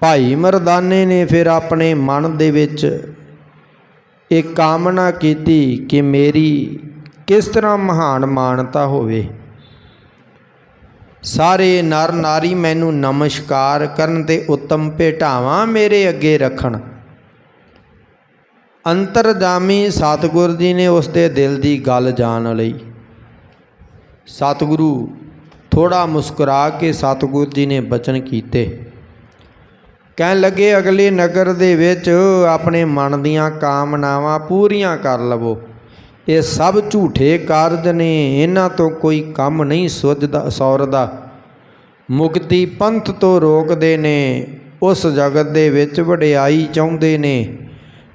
ਭਾਈ ਮਰਦਾਨੇ ਨੇ ਫਿਰ ਆਪਣੇ ਮਨ ਦੇ ਵਿੱਚ ਇਹ ਕਾਮਨਾ ਕੀਤੀ ਕਿ ਮੇਰੀ ਕਿਸ ਤਰ੍ਹਾਂ ਮਹਾਨ ਮਾਨਤਾ ਹੋਵੇ। ਸਾਰੇ ਨਰ ਨਾਰੀ ਮੈਨੂੰ ਨਮਸਕਾਰ ਕਰਨ ਤੇ ਉੱਤਮ ਭੇਟਾਵਾਂ ਮੇਰੇ ਅੱਗੇ ਰੱਖਣ। ਅੰਤਰਜਾਮੀ ਸਤਿਗੁਰ ਜੀ ਨੇ ਉਸ ਦੇ ਦਿਲ ਦੀ ਗੱਲ ਜਾਣ ਲਈ। ਸਤਿਗੁਰੂ ਥੋੜਾ ਮੁਸਕਰਾ ਕੇ ਸਤਿਗੁਰ ਜੀ ਨੇ ਬਚਨ ਕੀਤੇ। ਕਹਿਣ ਲੱਗੇ, ਅਗਲੇ ਨਗਰ ਦੇ ਵਿੱਚ ਆਪਣੇ ਮਨ ਦੀਆਂ ਕਾਮਨਾਵਾਂ ਪੂਰੀਆਂ ਕਰ ਲਵੋ। ਇਹ ਸਭ ਝੂਠੇ ਕਾਰਜ ਨੇ, ਇਹਨਾਂ ਤੋਂ ਕੋਈ ਕੰਮ ਨਹੀਂ ਸੁੱਝਦਾ, ਸੌਰਦਾ। ਮੁਕਤੀ ਪੰਥ ਤੋਂ ਰੋਕਦੇ ਨੇ, ਉਸ ਜਗਤ ਦੇ ਵਿੱਚ ਵਡਿਆਈ ਚਾਹੁੰਦੇ ਨੇ।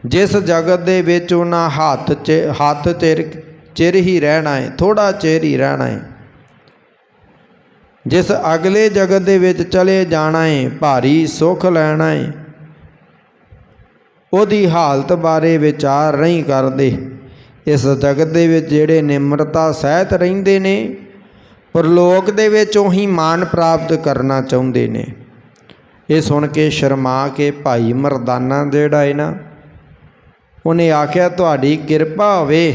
ਜਿਸ ਜਗਤ ਦੇ ਵਿੱਚ ਉਹਨਾਂ ਹੱਥ ਚ, ਹੱਥ ਚਿਰ ਚਿਰ ਹੀ ਰਹਿਣਾ ਹੈ ਥੋੜਾ ਚਿਰ ਹੀ ਰਹਿਣਾ ਹੈ ਜਿਸ ਅਗਲੇ ਜਗਤ ਦੇ ਵਿੱਚ ਚਲੇ ਜਾਣਾ ਹੈ ਭਾਰੀ ਸੁੱਖ ਲੈਣਾ ਹੈ ਉਹਦੀ ਹਾਲਤ ਬਾਰੇ ਵਿਚਾਰ ਨਹੀਂ ਕਰਦੇ। ਇਸ ਜਗਤ ਦੇ ਵਿੱਚ ਜਿਹੜੇ ਨਿਮਰਤਾ ਸਹਿਤ ਰਹਿੰਦੇ ਨੇ, ਪਰਲੋਕ ਦੇ ਵਿੱਚ ਉਹੀ ਮਾਨ ਪ੍ਰਾਪਤ ਕਰਨਾ ਚਾਹੁੰਦੇ ਨੇ। ਇਹ ਸੁਣ ਕੇ ਸ਼ਰਮਾ ਕੇ ਭਾਈ ਮਰਦਾਨਾ ਜਿਹੜਾ ਹੈ ਨਾ, ਉਹਨੇ ਆਖਿਆ, ਤੁਹਾਡੀ ਕਿਰਪਾ ਹੋਵੇ,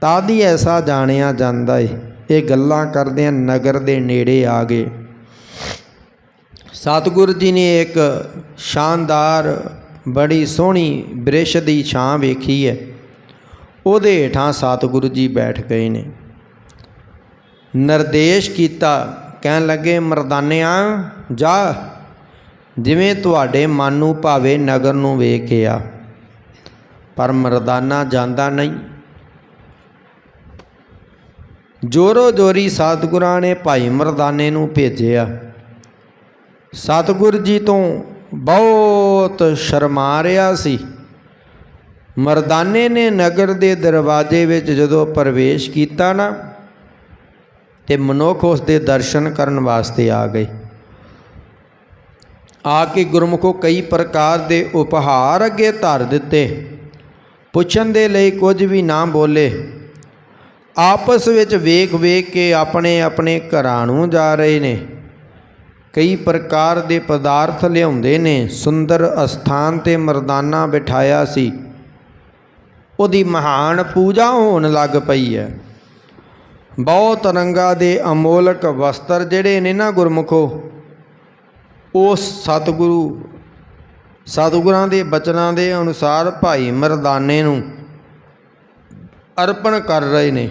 ਤਾਂ ਹੀ ਐਸਾ ਜਾਣਿਆ ਜਾਂਦਾ ਏ। ਇਹ ਗੱਲਾਂ ਕਰਦਿਆਂ ਨਗਰ ਦੇ ਨੇੜੇ ਆ ਗਏ। ਸਤਿਗੁਰੂ ਜੀ ਨੇ ਇੱਕ ਸ਼ਾਨਦਾਰ, ਬੜੀ ਸੋਹਣੀ ਬ੍ਰਿਸ਼ ਦੀ ਛਾਂ ਵੇਖੀ ਹੈ। ਉਹਦੇ ਹੇਠਾਂ ਸਤਿਗੁਰੂ ਜੀ ਬੈਠ ਗਏ ਨੇ। ਨਿਰਦੇਸ਼ ਕੀਤਾ, ਕਹਿਣ ਲੱਗੇ, ਮਰਦਾਨਿਆਂ, ਜਾ। ਜਿਵੇਂ ਤੁਹਾਡੇ ਮਨ ਨੂੰ ਭਾਵੇ ਨਗਰ ਨੂੰ ਵੇਖ ਕੇ ਆ, ਪਰ ਮਰਦਾਨਾ ਜਾਂਦਾ ਨਹੀਂ। ਜੋਰੋ ਜੋਰੀ ਸਤਿਗੁਰਾਂ ਨੇ ਭਾਈ ਮਰਦਾਨੇ ਨੂੰ ਭੇਜਿਆ। ਸਤਿਗੁਰ ਜੀ ਤੋਂ ਬਹੁਤ ਸ਼ਰਮਾ ਰਿਹਾ ਸੀ। ਮਰਦਾਨੇ ਨੇ ਨਗਰ ਦੇ ਦਰਵਾਜ਼ੇ ਵਿੱਚ ਜਦੋਂ ਪ੍ਰਵੇਸ਼ ਕੀਤਾ ਨਾ, ਤੇ ਮਨੁੱਖ ਉਸ ਦੇ ਦਰਸ਼ਨ ਕਰਨ ਵਾਸਤੇ ਆ ਗਏ। ਆ ਕੇ ਗੁਰਮੁਖੋ ਕਈ ਪ੍ਰਕਾਰ ਦੇ ਉਪਹਾਰ ਅੱਗੇ ਧਰ ਦਿੱਤੇ। ਪੁੱਛਣ ਦੇ ਲਈ ਕੁਝ ਵੀ ਨਾ ਬੋਲੇ। ਆਪਸ ਵਿੱਚ ਵੇਖ ਵੇਖ ਕੇ ਆਪਣੇ ਆਪਣੇ ਘਰਾਂ ਨੂੰ ਜਾ ਰਹੇ ਨੇ। ਕਈ ਪ੍ਰਕਾਰ ਦੇ ਪਦਾਰਥ ਲਿਆਉਂਦੇ ਨੇ। ਸੁੰਦਰ ਅਸਥਾਨ ਤੇ ਮਰਦਾਨਾ ਬਿਠਾਇਆ ਸੀ। ਉਹਦੀ ਮਹਾਨ ਪੂਜਾ ਹੋਣ ਲੱਗ ਪਈ ਹੈ। ਬਹੁਤ ਰੰਗਾਂ ਦੇ ਅਮੋਲਕ ਵਸਤਰ ਜਿਹੜੇ ਨੇ ਨਾ ਗੁਰਮੁਖੋ, ਉਹ ਸਤਿਗੁਰੂ, ਸਤਿਗੁਰਾਂ ਦੇ ਬਚਨਾਂ ਦੇ ਅਨੁਸਾਰ ਭਾਈ ਮਰਦਾਨੇ ਨੂੰ ਅਰਪਣ ਕਰ ਰਹੇ ਨੇ।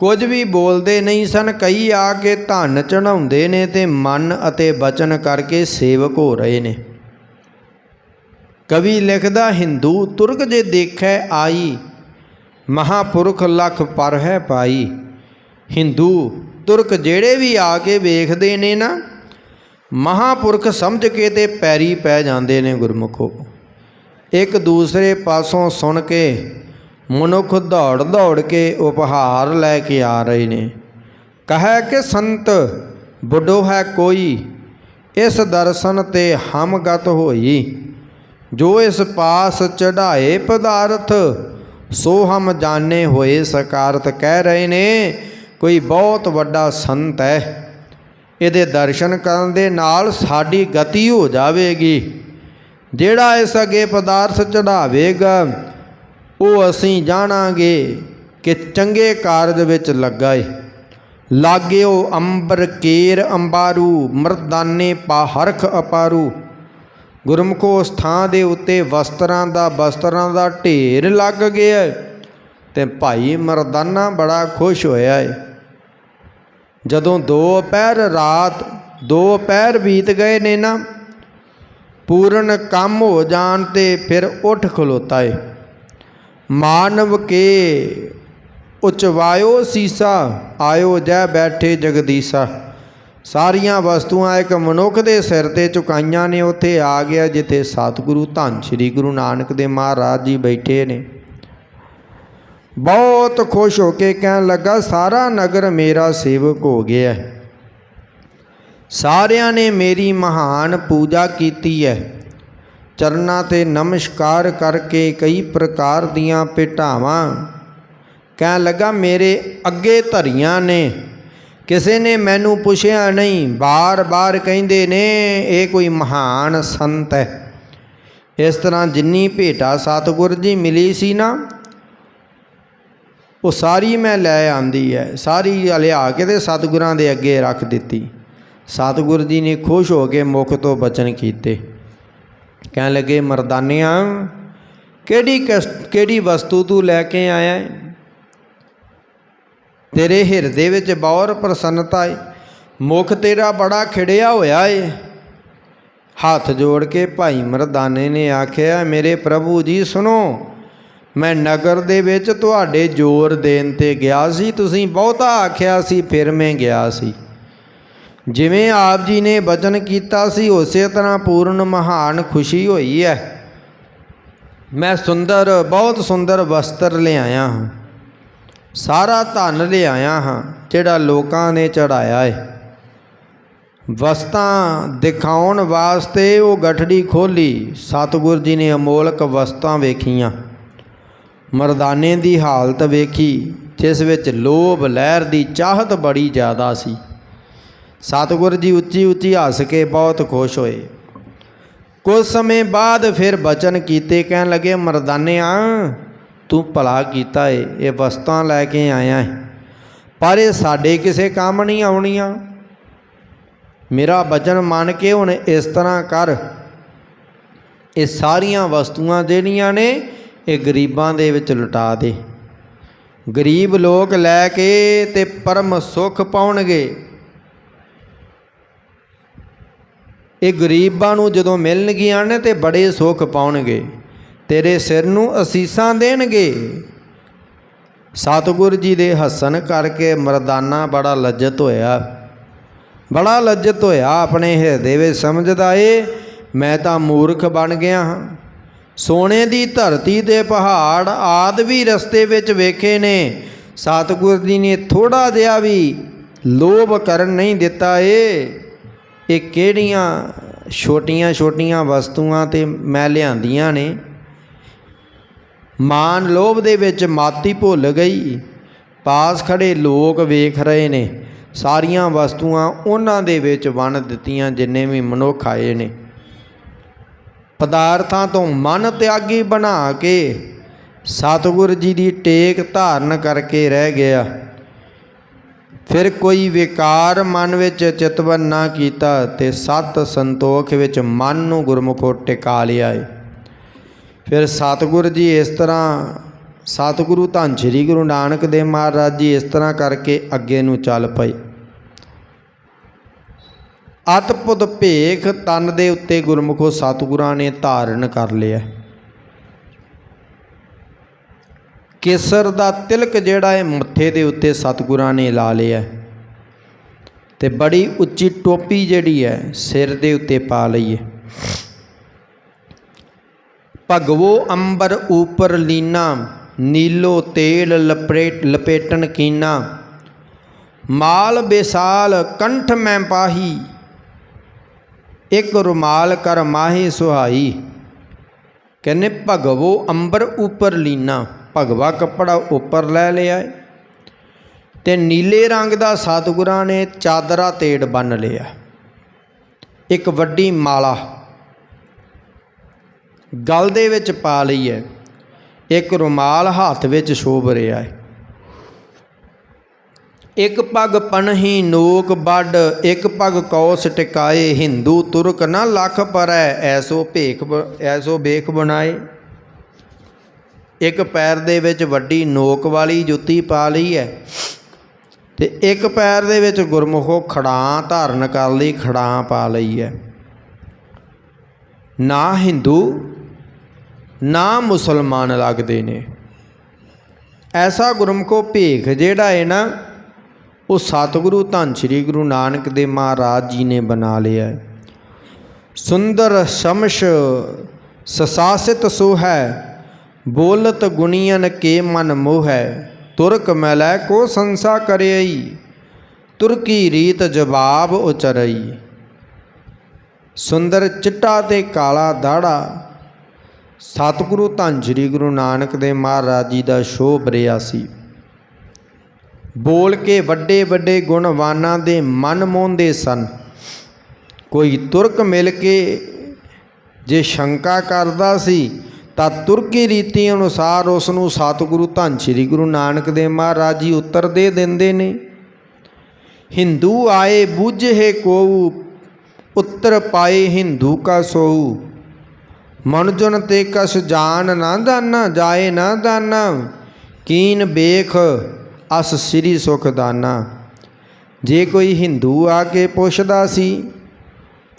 ਕੁਝ ਵੀ ਬੋਲਦੇ ਨਹੀਂ ਸਨ, ਕਈ ਆ ਕੇ ਧਨ ਚੜਾਉਂਦੇ ਨੇ ਤੇ ਮਨ ਅਤੇ ਬਚਨ ਕਰਕੇ ਸੇਵਕ ਹੋ ਰਹੇ ਨੇ। ਕਵੀ ਲਿਖਦਾ, ਹਿੰਦੂ ਤੁਰਕ ਜੇ ਦੇਖੈ ਆਈ, ਮਹਾਪੁਰਖ ਲਖ ਪਰ ਹੈ ਪਾਈ। ਹਿੰਦੂ ਤੁਰਕ ਜਿਹੜੇ ਵੀ ਆ ਕੇ ਵੇਖਦੇ ਨੇ ਨਾ, ਮਹਾਪੁਰਖ ਸਮਝ ਕੇ ਤੇ ਪੈਰੀ ਪੈ ਜਾਂਦੇ ਨੇ ਗੁਰਮੁਖੋ। ਇੱਕ ਦੂਸਰੇ ਪਾਸੋਂ ਸੁਣ ਕੇ ਮਨੁੱਖ ਦੌੜ ਦੌੜ ਕੇ ਉਪਹਾਰ ਲੈ ਕੇ ਆ ਰਹੇ ਨੇ। ਕਹੈ ਕਿ ਸੰਤ, ਬੁੱਢੋ ਹੈ ਕੋਈ, ਇਸ ਦਰਸ਼ਨ ਤੇ ਹਮਗਤ ਹੋਈ। ਜੋ ਇਸ ਪਾਸ ਚੜਾਏ ਪਦਾਰਥ, ਸੋ ਹਮ ਜਾਣੇ ਹੋਏ ਸਕਾਰਤ ਕਹਿ ਰਹੇ ਨੇ, ਕੋਈ ਬਹੁਤ ਵੱਡਾ ਸੰਤ ਹੈ। ਇਹਦੇ ਦਰਸ਼ਨ ਕਰਨ ਦੇ ਨਾਲ ਸਾਡੀ ਗਤੀ ਹੋ ਜਾਵੇਗੀ। ਜਿਹੜਾ ਇਸ ਅਗੇ ਪਦਾਰਥ ਚੜਾਵੇਗਾ ਉਹ ਅਸੀਂ ਜਾਣਾਂਗੇ ਕਿ ਚੰਗੇ ਕਾਰਜ ਵਿੱਚ ਲੱਗਾ ਏ। ਲਾਗਿਓ ਅੰਬਰ, ਕੇਰ, ਅੰਬਾਰੂ, ਮਰਦਾਨੇ, ਪਾਹਰਖ, ਅਪਾਰੂ। ਗੁਰਮੁਖੋ ਉਸ ਥਾਂ ਦੇ ਉੱਤੇ ਵਸਤਰਾਂ ਦਾ ਵਸਤਰਾਂ ਦਾ ਢੇਰ ਲੱਗ ਗਿਆ ਤੇ ਭਾਈ ਮਰਦਾਨਾ ਬੜਾ ਖੁਸ਼ ਹੋਇਆ ਏ। ਜਦੋਂ ਦੋ ਪਹਿਰ ਰਾਤ ਦੋ ਪਹਿਰ ਬੀਤ ਗਏ ਨੇ ਨਾ, ਪੂਰਨ ਕੰਮ ਹੋ ਜਾਣ ਤੇ ਫਿਰ ਉੱਠ ਖਲੋਤਾ ਏ। ਮਾਨਵ ਕੇ ਉਚਵਾਇਓ ਸੀਸਾ, ਆਇਓ ਜੈ ਬੈਠੇ ਜਗਦੀਸਾ। ਸਾਰੀਆਂ ਵਸਤੂਆਂ ਇੱਕ ਮਨੁੱਖ ਦੇ ਸਿਰ ਤੇ ਚੁਕਾਈਆਂ ਨੇ, ਉੱਥੇ ਆ ਗਿਆ ਜਿੱਥੇ ਸਤਿਗੁਰੂ ਧੰਨ ਸ੍ਰੀ ਗੁਰੂ ਨਾਨਕ ਦੇ ਮਹਾਰਾਜ ਜੀ ਬੈਠੇ ਨੇ। ਬਹੁਤ ਖੁਸ਼ ਹੋ ਕੇ ਕਹਿਣ ਲੱਗਾ, ਸਾਰਾ ਨਗਰ ਮੇਰਾ ਸੇਵਕ ਹੋ ਗਿਆ ਸਾਰਿਆਂ ਨੇ ਮੇਰੀ ਮਹਾਨ ਪੂਜਾ ਕੀਤੀ ਹੈ। ਚਰਨਾਂ ਤੇ ਨਮਸਕਾਰ ਕਰਕੇ ਕਈ ਪ੍ਰਕਾਰ ਦੀਆਂ ਭੇਟਾਵਾਂ। ਕਹਿਣ ਲੱਗਾ, ਮੇਰੇ ਅੱਗੇ ਧਰੀਆਂ ਨੇ, ਕਿਸੇ ਨੇ ਮੈਨੂੰ ਪੁੱਛਿਆ ਨਹੀਂ। ਬਾਰ-ਬਾਰ ਕਹਿੰਦੇ ਨੇ, ਇਹ ਕੋਈ ਮਹਾਨ ਸੰਤ ਹੈ। ਇਸ ਤਰ੍ਹਾਂ ਜਿੰਨੀ ਭੇਟਾ ਸਤਿਗੁਰ ਜੀ ਮਿਲੀ ਸੀ ਨਾ, ਉਹ ਸਾਰੀ ਮੈਂ ਲੈ ਆਂਦੀ ਹੈ। ਸਾਰੀ ਲਿਆ ਕੇ ਤੇ ਸਤਿਗੁਰਾਂ ਦੇ ਅੱਗੇ ਰੱਖ ਦਿੱਤੀ। ਸਤਿਗੁਰ ਜੀ ਨੇ ਖੁਸ਼ ਹੋ ਕੇ ਮੁਖ ਤੋਂ ਬਚਨ ਕੀਤੇ। ਕਹਿਣ ਲੱਗੇ, ਮਰਦਾਨਿਆਂ, ਕਿਹੜੀ ਕਸ- ਕਿਹੜੀ ਵਸਤੂ ਤੂੰ ਲੈ ਕੇ ਆਇਆ ਹੈ ਤੇਰੇ ਹਿਰਦੇ ਵਿੱਚ ਬਹੁਤ ਪ੍ਰਸੰਨਤਾ ਏ, ਮੁਖ ਤੇਰਾ ਬੜਾ ਖਿੜਿਆ ਹੋਇਆ ਏ। ਹੱਥ ਜੋੜ ਕੇ ਭਾਈ ਮਰਦਾਨੇ ਨੇ ਆਖਿਆ, ਮੇਰੇ ਪ੍ਰਭੂ ਜੀ, ਸੁਣੋ, ਮੈਂ ਨਗਰ ਦੇ ਵਿੱਚ ਤੁਹਾਡੇ ਜ਼ੋਰ ਦੇਣ ਤੇ ਗਿਆ ਸੀ, ਤੁਸੀਂ ਬਹੁਤਾ ਆਖਿਆ ਸੀ, ਫਿਰ ਮੈਂ ਗਿਆ ਸੀ। ਜਿਵੇਂ ਆਪ ਜੀ ਨੇ ਵਚਨ ਕੀਤਾ ਸੀ, ਉਸੇ ਤਰ੍ਹਾਂ ਪੂਰਨ ਮਹਾਨ ਖੁਸ਼ੀ ਹੋਈ ਹੈ। ਮੈਂ ਸੁੰਦਰ, ਬਹੁਤ ਸੁੰਦਰ ਵਸਤਰ ਲਿਆਇਆ ਹਾਂ। ਸਾਰਾ ਧਨ ਲਿਆਇਆ ਹਾਂ, ਜਿਹੜਾ ਲੋਕਾਂ ਨੇ ਚੜਾਇਆ ਹੈ ਵਸਤਾਂ ਦਿਖਾਉਣ ਵਾਸਤੇ ਉਹ ਗਠੜੀ ਖੋਲੀ ਸਤਿਗੁਰ ਜੀ ਨੇ ਅਮੋਲਕ ਵਸਤਾਂ ਵੇਖੀਆਂ। ਮਰਦਾਨੇ ਦੀ ਹਾਲਤ ਵੇਖੀ, ਜਿਸ ਵਿੱਚ ਲੋਭ, ਲਹਿਰ ਦੀ ਚਾਹਤ ਬੜੀ ਜ਼ਿਆਦਾ ਸੀ। ਸਤਿਗੁਰ ਜੀ ਉੱਚੀ ਉੱਚੀ ਹੱਸ ਕੇ ਬਹੁਤ ਖੁਸ਼ ਹੋਏ। ਕੁਝ ਸਮੇਂ ਬਾਅਦ ਫਿਰ ਬਚਨ ਕੀਤੇ, ਕਹਿਣ ਲੱਗੇ, ਮਰਦਾਨਿਆਂ, ਤੂੰ ਭਲਾ ਕੀਤਾ ਏ, ਇਹ ਵਸਤਾਂ ਲੈ ਕੇ ਆਇਆ ਹੈ ਪਰ ਇਹ ਸਾਡੇ ਕਿਸੇ ਕੰਮ ਨਹੀਂ ਆਉਣੀਆਂ। ਮੇਰਾ ਬਚਨ ਮੰਨ ਕੇ ਹੁਣ ਇਸ ਤਰ੍ਹਾਂ ਕਰ। ਇਹ ਸਾਰੀਆਂ ਵਸਤੂਆਂ ਜਿਹੜੀਆਂ ਨੇ, ਇਹ ਗਰੀਬਾਂ ਦੇ ਵਿੱਚ ਲੁਟਾ ਦੇ। ਗਰੀਬ ਲੋਕ ਲੈ ਕੇ ਤੇ ਪਰਮ ਸੁਖ ਪਾਉਣਗੇ। ਇਹ ਗਰੀਬਾਂ ਨੂੰ ਜਦੋਂ ਮਿਲਣਗੀਆਂ ਨੇ ਤੇ ਬੜੇ ਸੁੱਖ ਪਾਉਣਗੇ। ਤੇਰੇ ਸਿਰ ਨੂੰ ਅਸੀਸਾਂ ਦੇਣਗੇ। ਸਤਿਗੁਰ ਜੀ ਦੇ ਹੱਸਣ ਕਰਕੇ ਮਰਦਾਨਾ ਬੜਾ ਲੱਜਤ ਹੋਇਆ। ਬੜਾ ਲੱਜਤ ਹੋਇਆ, ਆਪਣੇ ਹਿਰਦੇ ਵਿੱਚ ਸਮਝਦਾ ਏ, ਮੈਂ ਤਾਂ ਮੂਰਖ ਬਣ ਗਿਆ ਹਾਂ। ਸੋਨੇ ਦੀ ਧਰਤੀ ਤੇ ਪਹਾੜ ਆਦ ਵੀ ਰਸਤੇ ਵਿੱਚ ਵੇਖੇ ਨੇ। ਸਤਿਗੁਰ ਜੀ ਨੇ ਥੋੜਾ ਜਿਹਾ ਵੀ ਲੋਭ ਕਰਨ ਨਹੀਂ ਦਿੱਤਾ ਏ। ਇਹ ਕਿਹੜੀਆਂ ਛੋਟੀਆਂ ਛੋਟੀਆਂ ਵਸਤੂਆਂ ਤੇ ਮੈਂ ਲਿਆਂਦੀਆਂ ਨੇ? ਮਾਨ ਲੋਭ ਦੇ ਵਿੱਚ ਮਾਤੀ ਭੁੱਲ ਗਈ। ਪਾਸ ਖੜੇ ਲੋਕ ਵੇਖ ਰਹੇ ਨੇ। ਸਾਰੀਆਂ ਵਸਤੂਆਂ ਉਹਨਾਂ ਦੇ ਵਿੱਚ ਵੰਡ ਦਿੱਤੀਆਂ ਜਿੰਨੇ ਵੀ ਮਨੁੱਖ ਆਏ ਨੇ। ਪਦਾਰਥਾਂ ਤੋਂ ਮਨ ਤਿਆਗੀ ਬਣਾ ਕੇ ਸਤਿਗੁਰ ਜੀ ਦੀ ਟੇਕ ਧਾਰਨ ਕਰਕੇ ਰਹਿ ਗਿਆ। ਫਿਰ ਕੋਈ ਵਿਕਾਰ ਮਨ ਵਿੱਚ ਚਿਤਵਨ ਨਾ ਕੀਤਾ ਤੇ ਸਤ ਸੰਤੋਖ ਵਿੱਚ ਮਨ ਨੂੰ ਗੁਰਮੁਖੋ ਟਿਕਾ ਲਿਆ ਏ। ਫਿਰ ਸਤਿਗੁਰ ਜੀ ਇਸ ਤਰ੍ਹਾਂ ਸਤਿਗੁਰੂ ਧੰਨ ਸ੍ਰੀ ਗੁਰੂ ਨਾਨਕ ਦੇਵ ਮਹਾਰਾਜ ਜੀ ਇਸ ਤਰ੍ਹਾਂ ਕਰਕੇ ਅੱਗੇ ਨੂੰ ਚੱਲ ਪਏ। ਅਤਪੁਦ ਭੇਖ ਤਨ ਦੇ ਉੱਤੇ ਗੁਰਮੁਖੋ ਸਤਿਗੁਰਾਂ ਨੇ ਧਾਰਨ ਕਰ ਲਿਆ। ਕੇਸਰ ਦਾ ਤਿਲਕ ਜਿਹੜਾ ਹੈ ਮੱਥੇ ਦੇ ਉੱਤੇ ਸਤਿਗੁਰਾਂ ਨੇ ਲਾ ਲਿਆ ਤੇ ਬੜੀ ਉੱਚੀ ਟੋਪੀ ਜਿਹੜੀ ਹੈ ਸਿਰ ਦੇ ਉੱਤੇ ਪਾ ਲਈ ਹੈ। ਭਗਵੋ ਅੰਬਰ ਉਪਰ ਲੀਨਾ, ਨੀਲੋ ਤੇਲ ਲਪੇਟ ਲਪੇਟਣ ਕੀਨਾ, ਮਾਲ ਬੇਸਾਲ ਕੰਠ ਮੈਂ ਪਾਹੀ, ਇੱਕ ਰੁਮਾਲ ਕਰ ਮਾਹੀ ਸੁਹਾਈ। ਕਹਿੰਦੇ ਭਗਵੋ ਅੰਬਰ ਉਪਰ ਲੀਨਾ। ਭਗਵਾ ਕੱਪੜਾ ਉੱਪਰ ਲੈ ਲਿਆ ਏ ਤੇ ਨੀਲੇ ਰੰਗ ਦਾ ਸਤਿਗੁਰਾਂ ਨੇ ਚਾਦਰਾ ਤੇੜ ਬੰਨ ਲਿਆ। ਇੱਕ ਵੱਡੀ ਮਾਲਾ ਗਲ ਦੇ ਵਿੱਚ ਪਾ ਲਈ ਹੈ ਇੱਕ ਰੁਮਾਲ ਹੱਥ ਵਿੱਚ ਸ਼ੋਭ ਰਿਹਾ ਹੈ ਇੱਕ ਪੱਗ ਪਨਹੀ ਨੋਕ ਵੱਡ ਇੱਕ ਪੱਗ ਕੌਸ ਟਿਕਾਏ, ਹਿੰਦੂ ਤੁਰਕ ਨਾ ਲੱਖ ਪਰੈ, ਐਸੋ ਭੇਖ ਐਸੋ ਵੇਖ ਬਣਾਏ। ਇੱਕ ਪੈਰ ਦੇ ਵਿੱਚ ਵੱਡੀ ਨੋਕ ਵਾਲੀ ਜੁੱਤੀ ਪਾ ਲਈ ਹੈ ਤੇ ਇੱਕ ਪੈਰ ਦੇ ਵਿੱਚ ਗੁਰਮੁਖੋ ਖੜਾਂ ਧਾਰਨ ਕਰ ਲਈ, ਖੜਾਂ ਪਾ ਲਈ ਹੈ। ਨਾ ਹਿੰਦੂ, ਨਾ ਮੁਸਲਮਾਨ ਲੱਗਦੇ ਨੇ। ਐਸਾ ਗੁਰਮੁਖੋ ਭੇਖ ਜਿਹੜਾ ਹੈ ਨਾ, ਉਹ ਸਤਿਗੁਰੂ ਧੰਨ ਸ੍ਰੀ ਗੁਰੂ ਨਾਨਕ ਦੇਵ ਮਹਾਰਾਜ ਜੀ ਨੇ ਬਣਾ ਲਿਆ ਸੁੰਦਰ ਸਮਸ਼ ਸਸਾਸਿਤ ਸੋ ਹੈ ਬੋਲਤ ਗੁਣੀਆਂ ਕੇ ਮਨ ਮੋਹ ਹੈ ਤੁਰਕ ਮੈਲੈ ਕੋ ਸੰਸਾ ਕਰਿਆਈ ਤੁਰਕੀ ਰੀਤ ਜਵਾਬ ਉਚਰਈ। ਸੁੰਦਰ ਚਿੱਟਾ ਤੇ ਕਾਲਾ ਦਾੜਾ, ਸਤਿਗੁਰੂ ਧੰਨ ਸ੍ਰੀ ਗੁਰੂ ਨਾਨਕ ਦੇਵ ਮਹਾਰਾਜ ਜੀ ਦਾ ਸ਼ੋਭ ਰਿਹਾ ਸੀ। ਬੋਲ ਕੇ ਵੱਡੇ ਵੱਡੇ ਗੁਣਵਾਨਾਂ ਦੇ ਮਨ ਮੋਹਦੇ ਸਨ। ਕੋਈ ਤੁਰਕ ਮਿਲ ਕੇ ਜੇ ਸ਼ੰਕਾ ਕਰਦਾ ਸੀ ਤਾਂ ਤੁਰਕੀ ਰੀਤੀ ਅਨੁਸਾਰ ਉਸ ਨੂੰ ਸਤਿਗੁਰੂ ਧੰਨ ਸ੍ਰੀ ਗੁਰੂ ਨਾਨਕ ਦੇਵ ਮਹਾਰਾਜ ਜੀ ਉੱਤਰ ਦੇ ਦਿੰਦੇ ਨੇ। ਹਿੰਦੂ ਆਏ ਬੁਝੇ ਕੋਉ ਉੱਤਰ ਪਾਏ ਹਿੰਦੂ ਕਾ ਸੋਊ। ਮਨਜਨ ਤੇ ਕਸ ਜਾਣ ਨਾ ਦਾਨਾ, ਜਾਏ ਨਾ ਦਾਨਾ। ਕੀਨ ਬੇਖ, ਅਸ ਸ੍ਰੀ ਸੁਖ ਦਾਨਾ। ਜੇ ਕੋਈ ਹਿੰਦੂ ਆ ਕੇ ਪੁੱਛਦਾ ਸੀ,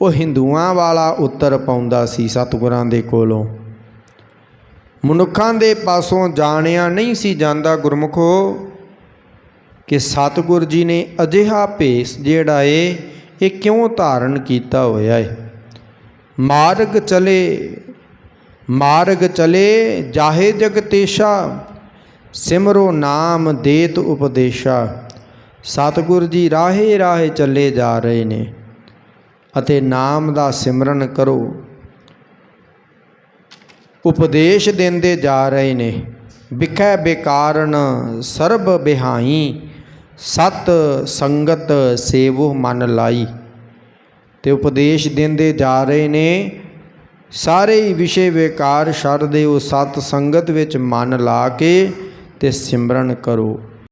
ਉਹ ਹਿੰਦੂਆਂ ਵਾਲਾ ਉੱਤਰ ਪਾਉਂਦਾ ਸੀ ਸਤਿਗੁਰਾਂ ਦੇ ਕੋਲੋਂ। ਮਨੁੱਖਾਂ ਦੇ ਪਾਸੋਂ ਜਾਣਿਆ ਨਹੀਂ ਸੀ ਜਾਂਦਾ ਗੁਰਮੁਖੋ ਕਿ ਸਤਿਗੁਰ ਜੀ ਨੇ ਅਜਿਹਾ ਭੇਸ ਜਿਹੜਾ ਏ, ਇਹ ਕਿਉਂ ਧਾਰਨ ਕੀਤਾ ਹੋਇਆ ਏ? ਮਾਰਗ ਚਲੇ ਮਾਰਗ ਚਲੇ, ਜਾਹੇ ਜਗਤੇਸ਼ਾ ਸਿਮਰੋ ਨਾਮ ਦੇਤ ਉਪਦੇਸ਼ਾ। ਸਤਿਗੁਰ ਜੀ ਰਾਹੇ ਰਾਹੇ ਚੱਲੇ ਜਾ ਰਹੇ ਨੇ ਅਤੇ ਨਾਮ ਦਾ ਸਿਮਰਨ ਕਰੋ। ਉਪਦੇਸ਼ ਦਿੰਦੇ ਜਾ ਰਹੇ ਨੇ। ਵਿਖੈ ਬੇਕਾਰਨ ਸਰਬ ਬਿਹਾਈ, ਸਤ ਸੰਗਤ ਸੇਵੋ ਮਨ ਲਾਈ। ਤੇ ਉਪਦੇਸ਼ ਦਿੰਦੇ ਜਾ ਰਹੇ ਨੇ, ਸਾਰੇ ਹੀ ਵਿਸ਼ੇ ਵਿਕਾਰ ਛੱਡ ਦਿਓ ਸਤ ਸੰਗਤ ਵਿੱਚ ਮਨ ਲਾ ਕੇ ਤੇ ਸਿਮਰਨ ਕਰੋ।